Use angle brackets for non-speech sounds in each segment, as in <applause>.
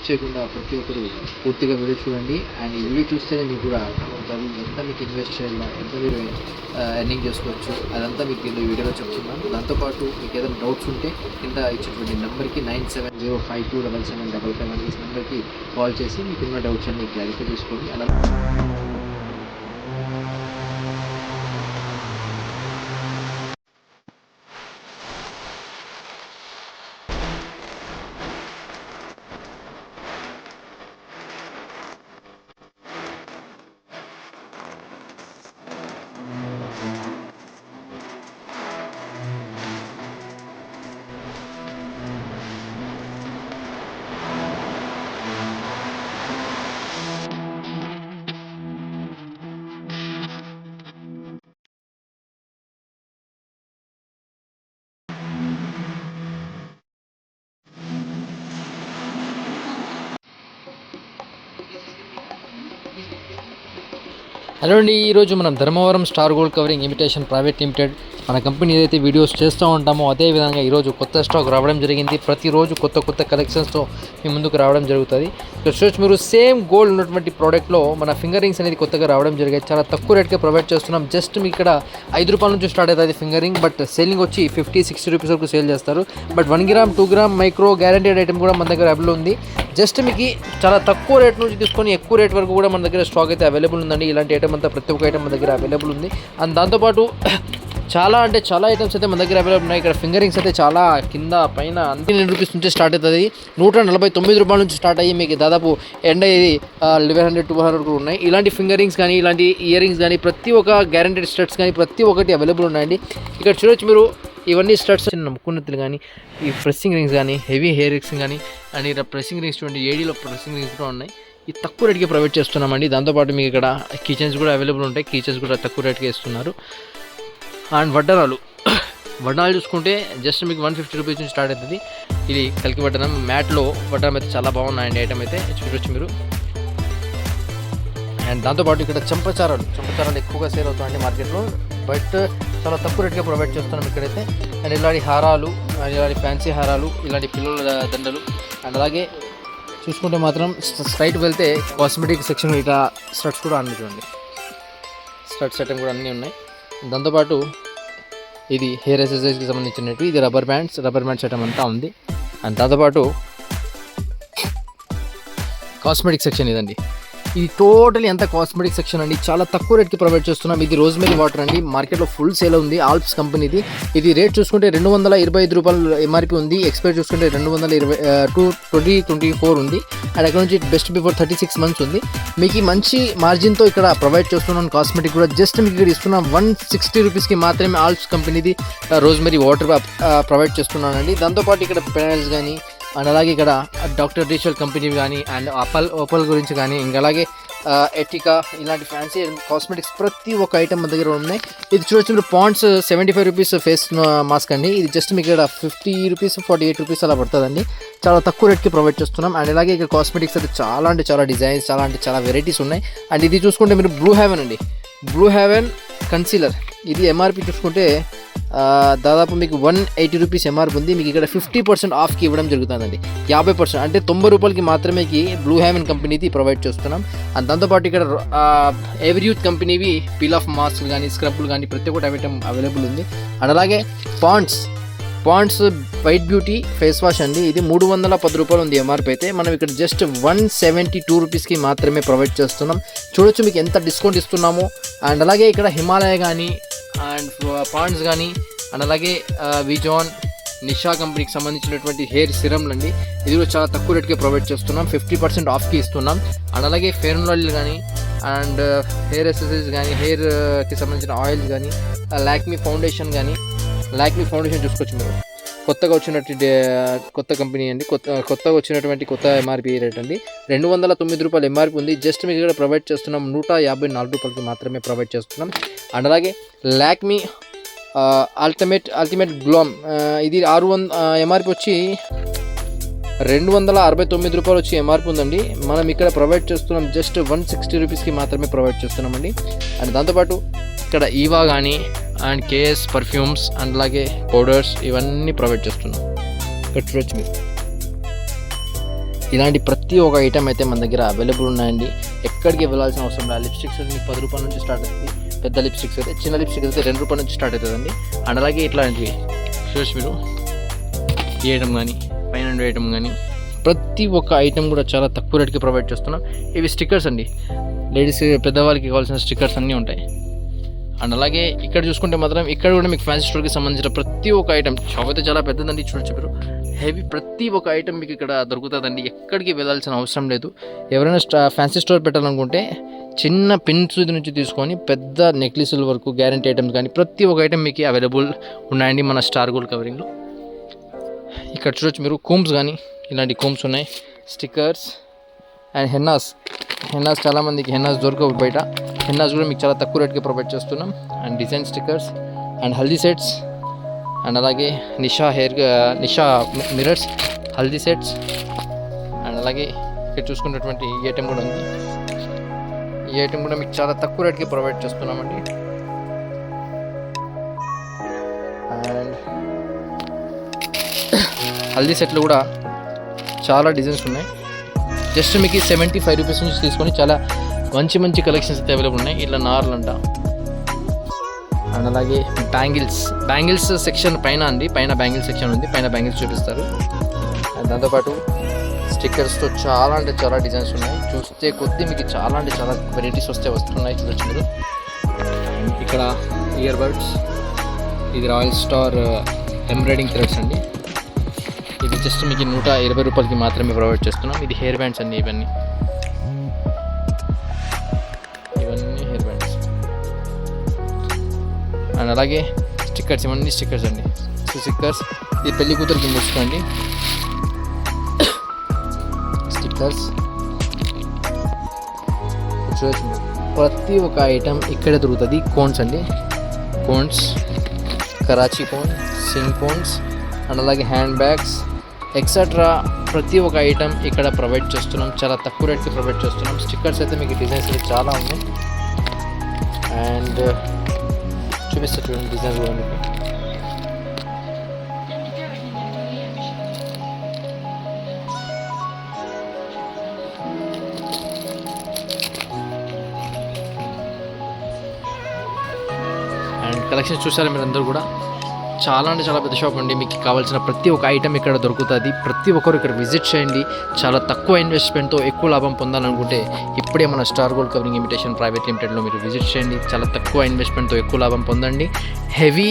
Skip చేయకుండా ప్రతి ఒక్కరు పూర్తిగా వీడియో చూడండి. అండ్ ఈ వీడియో చూస్తేనే మీకు కూడా ఎంత మీకు ఇన్వెస్ట్ చేయాలా ఎంత మీరు ఎర్నింగ్ చేసుకోవచ్చు అదంతా మీకు ఈ వీడియోలో చెప్తున్నాను. దాంతోపాటు మీకు ఏదైనా డౌట్స్ ఉంటే కింద ఇచ్చినటువంటి నెంబర్కి nine seven zero five two double seven double five అనే నెంబర్కి కాల్ చేసి మీకున్న డౌట్స్ అన్ని క్లారిఫై చేసుకోండి. అలా హలో అండి ఈరోజు మనం Dharmavaram star gold covering imitation private limited మన కంపెనీ ఏదైతే వీడియోస్ చేస్తూ ఉంటామో అదే విధంగా ఈరోజు కొత్త స్టాక్ రావడం జరిగింది. ప్రతిరోజు కొత్త కొత్త కలెక్షన్స్తో మీ ముందుకు రావడం జరుగుతుంది. ఇక్కడ చూడొచ్చు మీరు సేమ్ గోల్డ్ ఉన్నటువంటి ప్రోడక్ట్లో మన ఫింగర్ రింగ్స్ అనేది కొత్తగా రావడం జరిగింది చాలా తక్కువ రేట్కే ప్రొవైడ్ చేస్తున్నాం. జస్ట్ మీకు ఇక్కడ ఐదు రూపాయల నుంచి స్టార్ట్ అవుతుంది ఫింగర్ రింగ్ బట్ సేలింగ్ వచ్చి ఫిఫ్టీ సిక్స్టీ రూపీస్ వరకు సేల్ చేస్తారు. But one gram two gram micro guaranteed item కూడా మన దగ్గర అవైలబుల్ ఉంది. జస్ట్ మీకు చాలా తక్కువ రేట్ నుంచి తీసుకొని ఎక్కువ రేట్ వరకు కూడా మన దగ్గర స్టాక్ అయితే అవైలబుల్ ఉందండి. ఇలాంటి ఐటమ్ అంతా ప్రతి ఒక్క ఐటమ్ మన దగ్గర అవైలబుల్ ఉంది. అండ్ దాంతోపాటు <coughs> చాలా అంటే చాలా ఐటమ్స్ అయితే మన దగ్గర అవైలబుల్ ఉన్నాయి. ఇక్కడ ఫింగరింగ్స్ అయితే చాలా కింద పైన అంతే రూపీస్ నుంచి స్టార్ట్ అవుతుంది. నూట నలభై తొమ్మిది రూపాయల నుంచి స్టార్ట్ అయ్యి మీకు దాదాపు ఎండ్ అయ్యేది లెవెన్ హండ్రెడ్ టూ హండ్రెడ్ కూడా ఉన్నాయి. ఇలాంటి ఫింగరింగ్స్ కానీ ఇలాంటి ఇయర్ రింగ్స్ కానీ ప్రతి ఒక్క గ్యారంటెడ్ స్టెట్స్ కానీ ప్రతి ఒక్కటి అవైలబుల్ ఉన్నాయండి. ఇక్కడ చూడొచ్చు మీరు ఇవన్నీ స్టడ్స్ ముక్కున్నతులు కానీ ఈ ప్రెస్సింగ్ రింగ్స్ కానీ హెవీ హెయిర్ రింగ్స్ కానీ అండ్ ఇక్కడ ప్రెస్సింగ్ రింగ్స్ చూడండి ఏడీలో ప్రెస్సింగ్ రింగ్స్ కూడా ఉన్నాయి. ఈ తక్కువ రేట్కి ప్రొవైడ్ చేస్తున్నామండి. దాంతోపాటు మీకు ఇక్కడ కిచెన్స్ కూడా అవైలబుల్ ఉంటాయి. కిచెన్స్ కూడా తక్కువ రేట్కి ఇస్తున్నారు. అండ్ వడ్డరాలు. <coughs> వడ్డాలు చూసుకుంటే జస్ట్ మీకు వన్ ఫిఫ్టీ రూపీస్ నుంచి స్టార్ట్ అవుతుంది. ఇది కలికి వడ్డనం. మ్యాట్లో వడ్డనం అయితే చాలా బాగున్నాయండి ఐటమ్ అయితే. చూడొచ్చు మీరు. అండ్ దాంతోపాటు ఇక్కడ చంపచారాలు. చంపచారాలు ఎక్కువగా సేల్ అవుతాయండి మార్కెట్లో బట్ చాలా తక్కువ రేట్గా ప్రొవైడ్ చేస్తున్నాం ఇక్కడైతే. అండ్ ఇలాంటి హారాలు అండ్ ఇలాంటి ఫ్యాన్సీ హారాలు ఇలాంటి పిల్లల దండలు. అండ్ అలాగే చూసుకుంటే మాత్రం స్ట్రైట్ వెళ్తే కాస్మెటిక్ సెక్షన్ ఇట్లా స్టడ్స్ కూడా అన్ని చూడండి. స్టడ్స్ ఐటమ్ కూడా అన్నీ ఉన్నాయి. దాంతోపాటు ఇది హెయిర్ ఎక్సర్సైజ్కి సంబంధించినట్టు ఇది rubber bands rubber bands item అంతా ఉంది. అండ్ దాంతోపాటు కాస్మెటిక్ సెక్షన్ ఇదండి. ఇది టోటల్ ఎంత కాస్మెటిక్ సెక్షన్ అండి. చాలా తక్కువ రేట్కి ప్రొవైడ్ చేస్తున్నాం. ఇది రోజ్మెరీ వాటర్ అండి. మార్కెట్లో ఫుల్ సేల్ ఉంది. ఆల్ప్స్ కంపెనీది ఇది. రేట్ చూసుకుంటే రెండు వందల ఇరవై ఐదు రూపాయలు ఎంఆర్పి ఉంది. ఎక్స్పైర్ చూసుకుంటే రెండు వందల ఇరవై టూ ట్వంటీ ట్వంటీ ఫోర్ ఉంది. అండ్ అక్కడ నుంచి best before thirty six months ఉంది. మీకు ఈ మంచి మార్జిన్తో ఇక్కడ ప్రొవైడ్ చేస్తున్నాను కాస్మెటిక్ కూడా. జస్ట్ మీకు ఇక్కడ ఇస్తున్న వన్ సిక్స్టీ రూపీస్కి మాత్రమే ఆల్ప్స్ కంపెనీది రోజ్మెరీ వాటర్ ప్రొవైడ్ చేస్తున్నానండి. దాంతోపాటు ఇక్కడ పెనల్స్ కానీ అండ్ అలాగే ఇక్కడ డాక్టర్ డిజిటల్ కంపెనీ కానీ అండ్ అపల్ ఓపల్ గురించి కానీ ఇంకా అలాగే uh, ఎటికా ఇలాంటి ఫ్యాన్సీ కాస్మెటిక్స్ ప్రతి ఒక్క ఐటమ్ మన దగ్గర ఉన్నాయి. ఇది చూడొచ్చు మీరు Pond's seventy five rupees face mask అండి. ఇది జస్ట్ మీకు ఇక్కడ fifty rupees forty eight rupees అలా పడుతుందండి. చాలా తక్కువ రేట్కి ప్రొవైడ్ చేస్తున్నాం. అండ్ అలాగే ఇక్కడ కాస్మెటిక్స్ అయితే చాలా అంటే చాలా డిజైన్స్ చాలా అంటే చాలా వెరైటీస్ ఉన్నాయి. అండ్ ఇది చూసుకుంటే మీరు బ్లూ హెవెన్ అండి. బ్లూ హెవెన్ కన్సీలర్ ఇది ఎంఆర్పి చూసుకుంటే దాదాపు మీకు వన్ ఎయిటీ రూపీస్ ఎంఆర్పి ఉంది. మీకు ఇక్కడ ఫిఫ్టీ పర్సెంట్ ఆఫ్కి ఇవ్వడం జరుగుతుందండి. యాభై పర్సెంట్ అంటే తొంభై రూపాయలకి మాత్రమే బ్లూ హ్యామన్ కంపెనీది ప్రొవైడ్ చేస్తున్నాం. అండ్ దాంతోపాటు ఇక్కడ ఎవరి యూత్ కంపెనీవి పీల్ ఆఫ్ మాస్క్ కానీ స్క్రబ్లు కానీ ప్రతి ఒక్కటి ఐటమ్ అవైలబుల్ ఉంది. అండ్ అలాగే Pond's Pond's white beauty face wash అండి. ఇది మూడు వందల పది రూపాయలు ఉంది ఎంఆర్పి అయితే మనం ఇక్కడ జస్ట్ వన్ సెవెంటీ టూ రూపీస్కి మాత్రమే ప్రొవైడ్ చేస్తున్నాం. చూడొచ్చు మీకు ఎంత డిస్కౌంట్ ఇస్తున్నామో. అండ్ అలాగే ఇక్కడ హిమాలయ కానీ అండ్ పాండ్స్ కానీ అండ్ అలాగే విజాన్ నిషా కంపెనీకి సంబంధించినటువంటి హెయిర్ సిరమ్లు అండి ఇది కూడా చాలా తక్కువ రేట్కి ప్రొవైడ్ చేస్తున్నాం. ఫిఫ్టీ పర్సెంట్ ఆఫ్కి ఇస్తున్నాం. అండ్ అలాగే ఫెయిర్ అండ్ ఆయిల్ కానీ అండ్ హెయిర్ ఎక్సర్సైజ్ కానీ హెయిర్కి సంబంధించిన ఆయిల్స్ కానీ లాక్మీ ఫౌండేషన్ కానీ లాక్మీ ఫౌండేషన్ చూసుకోవచ్చు మీరు. కొత్తగా వచ్చినటువంటి కొత్త కంపెనీ అండి. కొత్త కొత్తగా వచ్చినటువంటి కొత్త ఎంఆర్పి రేట్ అండి. రెండు వందల తొమ్మిది రూపాయలు ఎంఆర్పి ఉంది. జస్ట్ మీకు ఇక్కడ ప్రొవైడ్ చేస్తున్నాం. నూట యాభై నాలుగు రూపాయలకి మాత్రమే ప్రొవైడ్ చేస్తున్నాం. అండ్ అలాగే లాక్మీ అల్టిమేట్ అల్టిమేట్ గ్లోమ్ ఇది ఆరు వంద ఎంఆర్పి వచ్చి రెండు వందల అరవై తొమ్మిది రూపాయలు వచ్చి ఎంఆర్పి ఉందండి. మనం ఇక్కడ ప్రొవైడ్ చేస్తున్నాం. జస్ట్ వన్ సిక్స్టీ రూపీస్కి మాత్రమే ప్రొవైడ్ చేస్తున్నామండి. అండ్ దాంతోపాటు ఇక్కడ ఈవా కానీ అండ్ కేఎస్ పర్ఫ్యూమ్స్ అండ్ అలాగే పౌడర్స్ ఇవన్నీ ప్రొవైడ్ చేస్తున్నాం. ఇక్కడ చూడొచ్చు మీరు. ఇలాంటి ప్రతి ఒక్క ఐటమ్ అయితే మన దగ్గర అవైలబుల్ ఉన్నాయండి. ఎక్కడికి వెళ్ళాల్సిన అవసరం లేదు. లిప్స్టిక్స్ అయితే మీకు పది రూపాయల నుంచి స్టార్ట్ అవుతుంది పెద్ద లిప్స్టిక్స్ అయితే చిన్న లిప్స్టిక్స్ అయితే రెండు రూపాయల నుంచి స్టార్ట్ అవుతుందండి. అండ్ అలాగే ఇట్లాంటివి. చూసి మీరు. ఈ ఐటమ్ కానీ పైన ఐటమ్ కానీ ప్రతి ఒక్క ఐటమ్ కూడా చాలా తక్కువ రేట్కి ప్రొవైడ్ చేస్తున్నాం. ఇవి స్టిక్కర్స్ అండి. లేడీస్ పెద్దవాళ్ళకి కావాల్సిన స్టిక్కర్స్ అన్నీ ఉంటాయి. అండ్ అలాగే ఇక్కడ చూసుకుంటే మాత్రం ఇక్కడ కూడా మీకు ఫ్యాన్సీ స్టోర్కి సంబంధించిన ప్రతి ఒక్క ఐటమ్ షాప్ అయితే చాలా పెద్దదండి చూడొచ్చు మీరు హెవీ ప్రతి ఒక్క ఐటమ్ మీకు ఇక్కడ దొరుకుతుందండి. ఎక్కడికి వెళ్ళాల్సిన అవసరం లేదు. ఎవరైనా స్టా ఫ్యాన్సీ స్టోర్ పెట్టాలనుకుంటే చిన్న పిన్స్ నుంచి తీసుకొని పెద్ద నెక్లెస్ల వరకు గ్యారంటీ ఐటమ్స్ కానీ ప్రతి ఒక్క ఐటమ్ మీకు అవైలబుల్ ఉన్నాయండి మన స్టార్ గోల్డ్ కవరింగ్లో ఇక్కడ చూడొచ్చు మీరు కూమ్స్ కానీ ఇలాంటి కూమ్స్ ఉన్నాయి. స్టిక్కర్స్ అండ్ హెన్నాస్ హెన్నాస్ చాలామందికి హెన్నాస్ దొరకవు బయట. హెన్నాస్ కూడా మీకు చాలా తక్కువ రేట్కి ప్రొవైడ్ చేస్తున్నాం. And design stickers and haldi sets and అలాగే Nisha hair uh, Nisha mirrors haldi sets and అలాగే ఇక్కడ చూసుకున్నటువంటి ఈ ఐటెం కూడా ఉంది. ఈ ఐటెం కూడా మీకు చాలా తక్కువ రేట్కి ప్రొవైడ్ చేస్తున్నామండి. అండ్ హల్దీ సెట్లు కూడా చాలా డిజైన్స్ ఉన్నాయి. జస్ట్ మీకు సెవెంటీ ఫైవ్ రూపీస్ నుంచి తీసుకొని చాలా మంచి మంచి కలెక్షన్స్ అయితే అవైలబుల్ ఉన్నాయి. ఇట్లా నార్లు అంట. అండ్ అలాగే బ్యాంగిల్స్. బ్యాంగిల్స్ సెక్షన్ పైన అండి. పైన బ్యాంగిల్స్ సెక్షన్ ఉంది. పైన బ్యాంగిల్స్ చూపిస్తారు. దాంతోపాటు స్టిక్కర్స్తో చాలా అంటే చాలా డిజైన్స్ ఉన్నాయి. చూస్తే కొద్ది మీకు చాలా అంటే చాలా వెరైటీస్ వస్తే వస్తున్నాయి చూడొచ్చు మీరు. ఇక్కడ ఇయర్ బడ్స్ ఇది రాయల్ స్టార్ ఎంబ్రాయిడింగ్ థ్రెడ్స్ అండి. జస్ట్ మీకు నూట ఇరవై రూపాయలకి మాత్రమే ప్రొవైడ్ చేస్తున్నాం. ఇది హెయిర్ బ్యాండ్స్ అండి ఇవన్నీ. ఇవన్నీ హెయిర్ బ్యాండ్స్. అండ్ అలాగే స్టిక్కర్స్ ఇవన్నీ స్టిక్కర్స్ అండి. సో స్టిక్కర్స్ ఇది పెళ్ళి కూతురికి మూసుకోండి స్టిక్కర్స్ ప్రతి ఒక్క ఐటెం ఇక్కడే దొరుకుతుంది. కోన్స్ అండి. కోన్స్ కరాచీ కోన్ సింగ్ కోన్స్ అండ్ అలాగే హ్యాండ్ బ్యాగ్స్ ఎక్సెట్రా ప్రతి ఒక్క ఐటమ్ ఇక్కడ ప్రొవైడ్ చేస్తున్నాం. చాలా తక్కువ రేట్కి ప్రొవైడ్ చేస్తున్నాం. స్టిక్కర్స్ అయితే మీకు డిజైన్స్ అయితే చాలా ఉన్నాయి. అండ్ uh, చూపిస్తా చూడండి డిజైన్స్ కూడా మీకు. అండ్ కలెక్షన్స్ చూసారా మీరు అందరూ కూడా? చాలా అంటే చాలా పెద్ద షాప్ అండి. మీకు కావాల్సిన ప్రతి ఒక్క ఐటమ్ ఇక్కడ దొరుకుతుంది. ప్రతి ఒక్కరు ఇక్కడ విజిట్ చేయండి. చాలా తక్కువ ఇన్వెస్ట్మెంట్తో ఎక్కువ లాభం పొందాలనుకుంటే ఇప్పుడే మన star gold covering imitation private లిమిటెడ్లో మీరు విజిట్ చేయండి. చాలా తక్కువ ఇన్వెస్ట్మెంట్తో ఎక్కువ లాభం పొందండి. హెవీ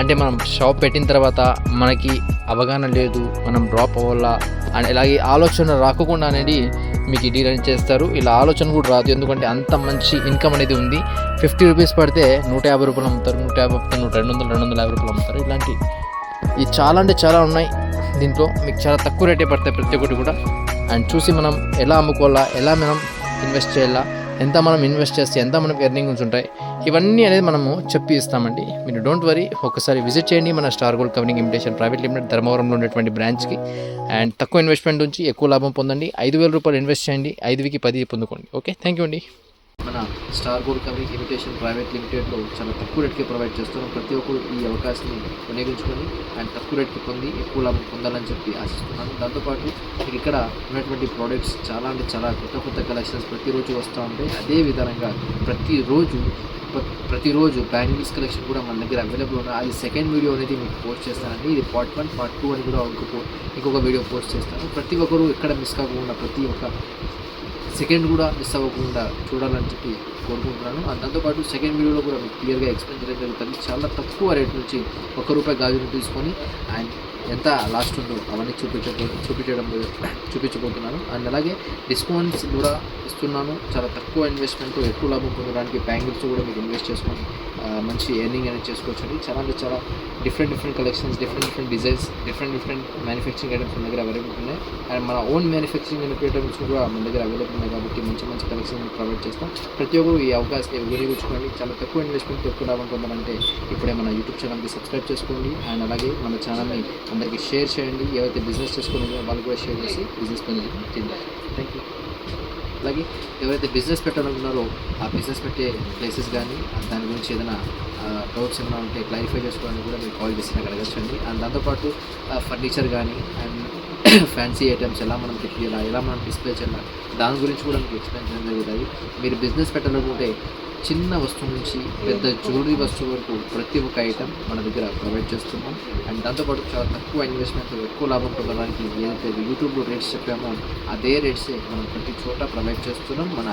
అంటే మనం షాప్ పెట్టిన తర్వాత మనకి అవగాహన లేదు మనం డ్రాప్ అవ్వాలా అండ్ ఇలాగే ఆలోచన రాకుండా అనేది మీకు డీల్ చేస్తారు. ఇలా ఆలోచన కూడా రాదు. ఎందుకంటే అంత మంచి ఇన్కమ్ అనేది ఉంది. ఫిఫ్టీ రూపీస్ పడితే నూట యాభై రూపాయలు అమ్ముతారు నూట యాభై నూట రెండు వందలు రెండు వందల యాభై రూపాయలు అమ్ముతారు. ఇలాంటి ఇది చాలా అంటే చాలా ఉన్నాయి దీంట్లో. మీకు చాలా తక్కువ రేటే పడతాయి ప్రతి ఒక్కటి కూడా. అండ్ చూసి మనం ఎలా అమ్ముకోవాలా ఎలా మనం ఇన్వెస్ట్ చేయాలా ఎంత మనం ఇన్వెస్ట్ చేస్తే ఎంత మనకి ఎర్నింగ్స్ ఉంటాయి ఇవన్నీ అనేది మనము చెప్పి ఇస్తామండి. మీరు డోంట్ వరీ ఒకసారి విజిట్ చేయండి మన star gold covering imitation private limited ధర్మవరంలో ఉన్నటువంటి బ్రాంచ్కి అండ్ తక్కువ ఇన్వెస్ట్మెంట్ నుంచి ఎక్కువ లాభం పొందండి. ఐదు వేల రూపాయలు ఇన్వెస్ట్ చేయండి. ఐదుకి పది పొందుకోండి. ఓకే థ్యాంక్ యూ అండి. మన star gold company imitation private లిమిటెడ్లో చాలా తక్కువ రేట్కి ప్రొవైడ్ చేస్తున్నాం ప్రతి ఒక్కరు ఈ అవకాశాన్ని వినియోగించుకొని అండ్ తక్కువ రేట్కి పొంది ఎక్కువ లాభం పొందాలని చెప్పి ఆశిస్తున్నాను. దాంతోపాటు మీకు ఇక్కడ ఉన్నటువంటి ప్రోడక్ట్స్ చాలా అంటే చాలా కొత్త కొత్త కలెక్షన్స్ ప్రతిరోజు వస్తూ ఉంటాయి. అదే విధంగా ప్రతిరోజు ప్రతిరోజు బ్యాంగిల్స్ కలెక్షన్ కూడా మన దగ్గర అవైలబుల్ ఉన్నాయి. అది సెకండ్ వీడియో అనేది మీకు పోస్ట్ చేస్తానండి. ఇది పార్ట్ వన్ పార్ట్ టూ అని కూడా ఇంకొక ఇంకొక వీడియో పోస్ట్ చేస్తాను. ప్రతి ఒక్కరు ఎక్కడ మిస్ కాకుండా ప్రతి ఒక్క సెకండ్ కూడా మిస్ అవ్వకుండా చూడాలని చెప్పి కోరుకుంటున్నాను. అండ్ దాంతోపాటు సెకండ్ వీడియోలో కూడా మీకు క్లియర్గా ఎక్స్ప్లెయిన్ చేయడం జరుగుతుంది. చాలా తక్కువ రేట్ నుంచి ఒక్క రూపాయి గాజును తీసుకొని అండ్ ఎంత లాస్ట్ ఉందో అవన్నీ చూపించబో చూపించడం చూపించబోతున్నాను. అండ్ అలాగే డిస్కౌంట్స్ కూడా ఇస్తున్నాను. చాలా తక్కువ ఇన్వెస్ట్మెంట్ ఎక్కువ లాభం పొందడానికి బ్యాంగిల్స్ కూడా మీకు ఇన్వెస్ట్ చేసుకొని మంచి ఎర్నింగ్ అనేది చేసుకోవచ్చండి. చాలా అంటే చాలా different different collections different different designs different different manufacturing items మన దగ్గర అవైలబుల్ ఉన్నాయి. అండ్ మన ఓన్ మ్యానుఫ్యాక్చరింగ్ ఐటమ్స్ కూడా మన దగ్గర అవైలబుల్ ఉన్నాయి కాబట్టి మంచి మంచి కలెక్షన్ ప్రొవైడ్ చేస్తాం. ప్రతి ఒక్కరు ఈ అవకాశం వినియోగించుకోండి చాలా తక్కువ ఇన్వెస్ట్మెంట్ ఎక్కువ లాభం పొందాలంటే ఇప్పుడే మన యూట్యూబ్ ఛానల్కి సబ్స్క్రైబ్ చేసుకోండి. అండ్ అలాగే మన ఛానల్ని అందరికీ షేర్ చేయండి. ఎవరైతే బిజినెస్ చేసుకున్నారో వాళ్ళు కూడా షేర్ చేసి బిజినెస్ పొంది థ్యాంక్ యూ అలాగే ఎవరైతే బిజినెస్ పెట్టాలనుకున్నారో ఆ బిజినెస్ పెట్టే ప్లేసెస్ కానీ దాని గురించి ఏదైనా డౌట్స్ ఏమైనా ఉంటే క్లారిఫై చేసుకోవడానికి కూడా మీరు కాల్ చేసి నాకు అడగచ్చండి. అండ్ దాంతోపాటు ఫర్నిచర్ కానీ అండ్ ఫ్యాన్సీ ఐటమ్స్ ఎలా మనం తెప్పియాలా ఎలా మనం డిస్ప్లే చేయాలా దాని గురించి కూడా మీకు ఎక్స్ప్లెయిన్ చేయడం జరుగుతుంది మీరు బిజినెస్ పెట్టాలనుకుంటే చిన్న వస్తువు నుంచి పెద్ద జ్యువెలరీ వస్తువు వరకు ప్రతి ఒక్క ఐటమ్ మన దగ్గర ప్రొవైడ్ చేస్తున్నాం. అండ్ దాంతోపాటు చాలా తక్కువ ఇన్వెస్ట్మెంట్ ఎక్కువ లాభం పొందడానికి ఏదైతే యూట్యూబ్లో రేట్స్ చెప్పామో అదే రేట్సే మనం ప్రతి చోట ప్రొవైడ్ చేస్తున్నాం. మన